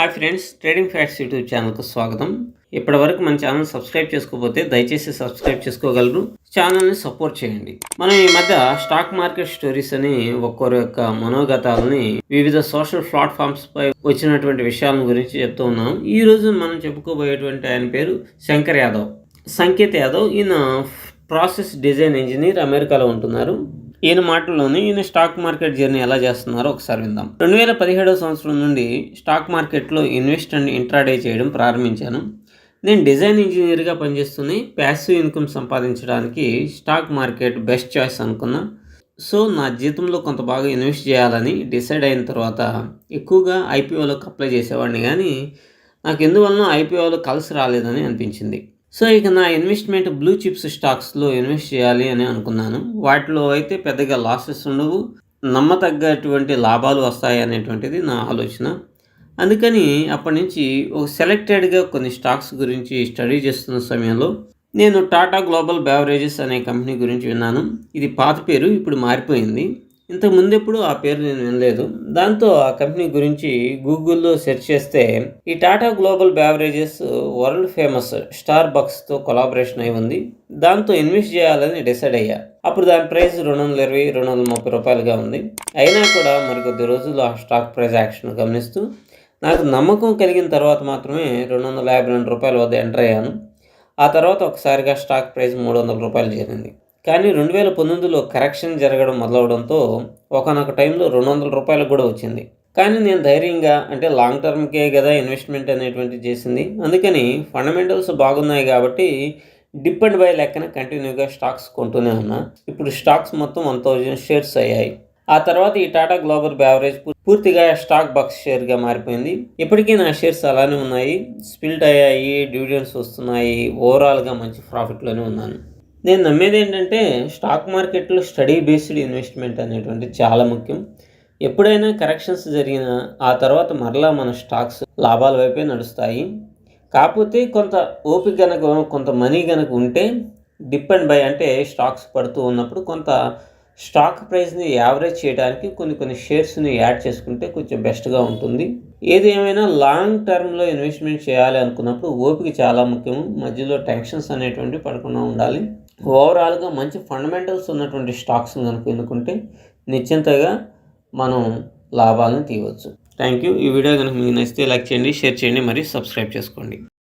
Hi friends trading facts YouTube ఛానల్కు స్వాగతం. ఇప్పటి వరకు మన ఛానల్ సబ్స్క్రైబ్ చేసుకోకపోతే దయచేసి సబ్స్క్రైబ్ చేసుకోగలరు. ఛానల్ని సపోర్ట్ చేయండి. మనం ఈ మధ్య స్టాక్ మార్కెట్ స్టోరీస్ అని ఒక్కొరి యొక్క మనోగతాలని వివిధ సోషల్ ప్లాట్ఫామ్స్ పై వచ్చినటువంటి విషయాల గురించి చెప్తూ ఉన్నాం. ఈ రోజు మనం చెప్పుకోబోయేటువంటి ఆయన పేరు శంకర్ యాదవ్. సంకేత్ యాదవ్. ఈయన ప్రాసెస్ డిజైన్ ఇంజనీర్ అమెరికాలో ఉంటున్నారు. ఈయన మాటల్లోనే ఈయన స్టాక్ మార్కెట్ జర్నీ ఎలా చేస్తున్నారో ఒకసారి విందాం. రెండు వేల పదిహేడవ సంవత్సరం నుండి స్టాక్ మార్కెట్లో ఇన్వెస్ట్ అండ్ ఇంట్రాడే చేయడం ప్రారంభించాను. నేను డిజైన్ ఇంజనీర్గా పనిచేస్తూనే ప్యాసివ్ ఇన్కమ్ సంపాదించడానికి స్టాక్ మార్కెట్ బెస్ట్ చాయిస్ అనుకున్నా. సో నా జీతంలో కొంత బాగా ఇన్వెస్ట్ చేయాలని డిసైడ్ అయిన తర్వాత ఎక్కువగా ఐపీఓలకు అప్లై చేసేవాడిని. కానీ నాకు ఎందువలన ఐపీఓలో కలిసి రాలేదని అనిపించింది. సో ఇక నా ఇన్వెస్ట్మెంట్ బ్లూ చిప్స్ స్టాక్స్లో ఇన్వెస్ట్ చేయాలి అని అనుకున్నాను. వాటిలో అయితే పెద్దగా లాసెస్ ఉండవు. నమ్మతగ్గటువంటి లాభాలు వస్తాయి అనేటువంటిది నా ఆలోచన. అందుకని అప్పటి నుంచి ఒక సెలెక్టెడ్గా కొన్ని స్టాక్స్ గురించి స్టడీ చేస్తున్న సమయంలో నేను టాటా గ్లోబల్ బ్యావరేజెస్ అనే కంపెనీ గురించి విన్నాను. ఇది పాత పేరు ఇప్పుడు మారిపోయింది. ఇంతకు ముందెప్పుడు ఆ పేరు నేను వినలేదు. దాంతో ఆ కంపెనీ గురించి గూగుల్లో సెర్చ్ చేస్తే ఈ Tata global beverages world famous star బక్స్తో collaboration అయి ఉంది. దాంతో ఇన్వెస్ట్ చేయాలని డిసైడ్ అయ్యా. అప్పుడు దాని ప్రైస్ రెండు వందల ఇరవై రెండు వందల ముప్పై రూపాయలుగా ఉంది. అయినా కూడా మరికొద్ది రోజులు ఆ స్టాక్ ప్రైస్ యాక్షన్ గమనిస్తూ నాకు నమ్మకం కలిగిన తర్వాత మాత్రమే రెండు వందల యాభై రెండు రూపాయల వద్ద ఎంటర్ అయ్యాను. ఆ తర్వాత ఒకసారిగా స్టాక్ ప్రైస్ మూడు వందల రూపాయలు చేరింది. కానీ రెండు వేల పంతొమ్మిదిలో కరెక్షన్ జరగడం మొదలవడంతో ఒకనొక టైంలో రెండు వందల రూపాయలకు కూడా వచ్చింది. కానీ నేను ధైర్యంగా అంటే లాంగ్ టర్మ్కే కదా ఇన్వెస్ట్మెంట్ అనేటువంటి చేసింది. అందుకని ఫండమెంటల్స్ బాగున్నాయి కాబట్టి డిప్ అండ్ బై లెక్కన కంటిన్యూగా స్టాక్స్ కొంటూనే ఉన్నా. ఇప్పుడు స్టాక్స్ మొత్తం వన్ థౌజండ్ షేర్స్ అయ్యాయి. ఆ తర్వాత ఈ టాటా గ్లోబల్ బ్యావరేజ్ పూర్తిగా స్టాక్ బాక్స్ షేర్గా మారిపోయింది. ఇప్పటికీ నా షేర్స్ అలానే ఉన్నాయి. స్పిల్ట్ అయ్యాయి డివిడెండ్స్ వస్తున్నాయి. ఓవరాల్గా మంచి ప్రాఫిట్లోనే ఉన్నాను. నేను నమ్మేది ఏంటంటే స్టాక్ మార్కెట్లో స్టడీ బేస్డ్ ఇన్వెస్ట్మెంట్ అనేటువంటి చాలా ముఖ్యం. ఎప్పుడైనా కరెక్షన్స్ జరిగినా ఆ తర్వాత మరలా మన స్టాక్స్ లాభాల వైపే నడుస్తాయి. కాకపోతే కొంత ఓపిక కనుక కొంత మనీ కనుక ఉంటే డిప్ అండ్ బై అంటే స్టాక్స్ పడుతూ ఉన్నప్పుడు కొంత స్టాక్ ప్రైస్ని యావరేజ్ చేయడానికి కొన్ని కొన్ని షేర్స్ని యాడ్ చేసుకుంటే కొంచెం బెస్ట్గా ఉంటుంది. ఏది ఏమైనా లాంగ్ టర్మ్లో ఇన్వెస్ట్మెంట్ చేయాలి అనుకున్నప్పుడు ఓపిక చాలా ముఖ్యం. మధ్యలో టెన్షన్స్ అనేటువంటి పడకుండా ఉండాలి. ఓవరాల్గా మంచి ఫండమెంటల్స్ ఉన్నటువంటి స్టాక్స్ కనుక ఎన్నుకుంటే నిశ్చింతగా మనం లాభాలను తీయవచ్చు. థ్యాంక్ యూ ఈ వీడియో కనుక మీకు నచ్చితే లైక్ చేయండి షేర్ చేయండి మరియు సబ్స్క్రైబ్ చేసుకోండి.